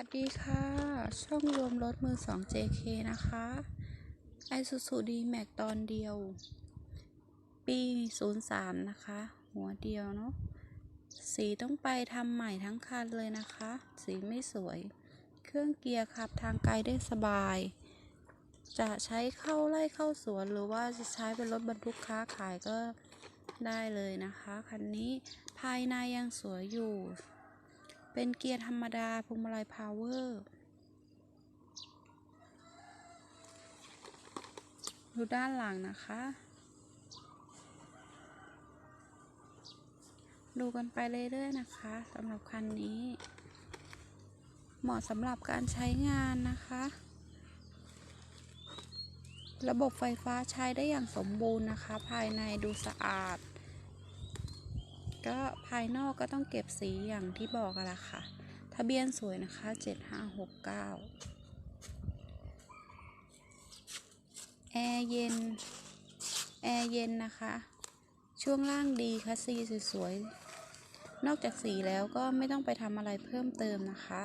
วัสดีค่ะ ช่องรวมรถมือ2 JK นะคะ ไอซูซูดีแม็กตอนเดียว ปี 03 นะคะ หัวเดียวเนาะ สีต้องไปทำใหม่ทั้งคันเลยนะคะ สีไม่สวย เครื่องเกียร์ขับทางไกลได้สบาย จะใช้เข้าไล่เข้าสวนหรือว่าจะใช้เป็นรถบรรทุกค้าขายก็ได้เลยนะคะ คันนี้ภายในยังสวยอยู่ เป็นเกียร์ธรรมดาพวงมาลัยพาวเวอร์ดูด้านหลังนะคะ ดูกันไปเรื่อยๆนะคะสำหรับคันนี้ เหมาะสำหรับการใช้งานนะคะ ระบบไฟฟ้าใช้ได้อย่างสมบูรณ์นะคะ ภายในดูสะอาด ก็ภายนอกก็ต้องเก็บสีอย่างที่บอกกันละค่ะ ทะเบียนสวยนะคะ 7569 แอร์เย็น แอร์เย็นนะคะ ช่วงล่างดีคัสซีสวยๆ นอกจากสีแล้วก็ไม่ต้องไปทำอะไรเพิ่มเติมนะคะ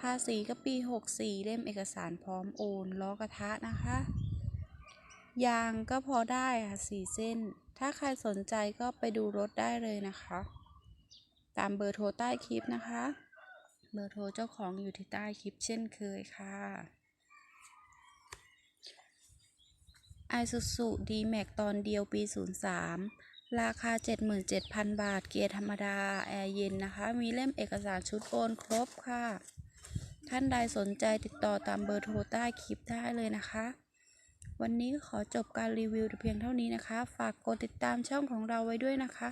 ภาษีก็ปี 64 เล่มเอกสารพร้อมโอนล้อกระทะนะคะ ยางก็พอได้ค่ะสี่เส้น ถ้าใครสนใจก็ไปดูรถได้เลยนะคะ ตามเบอร์โทรใต้คลิปนะคะ เบอร์โทรเจ้าของอยู่ที่ใต้คลิปเช่นเคยค่ะไอซูซูดีแมกตอนเดียวปี 03 ราคา 77,000 บาท เกียร์ธรรมดา แอร์เย็นนะคะ มีเล่มเอกสารชุดโอนครบค่ะ ท่านใดสนใจติดต่อตามเบอร์โทรใต้คลิปได้เลยนะคะ วันนี้ขอจบการรีวิวเพียงเท่านี้นะคะ ฝากกดติดตามช่องของเราไว้ด้วยนะคะ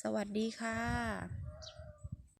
สวัสดีค่ะ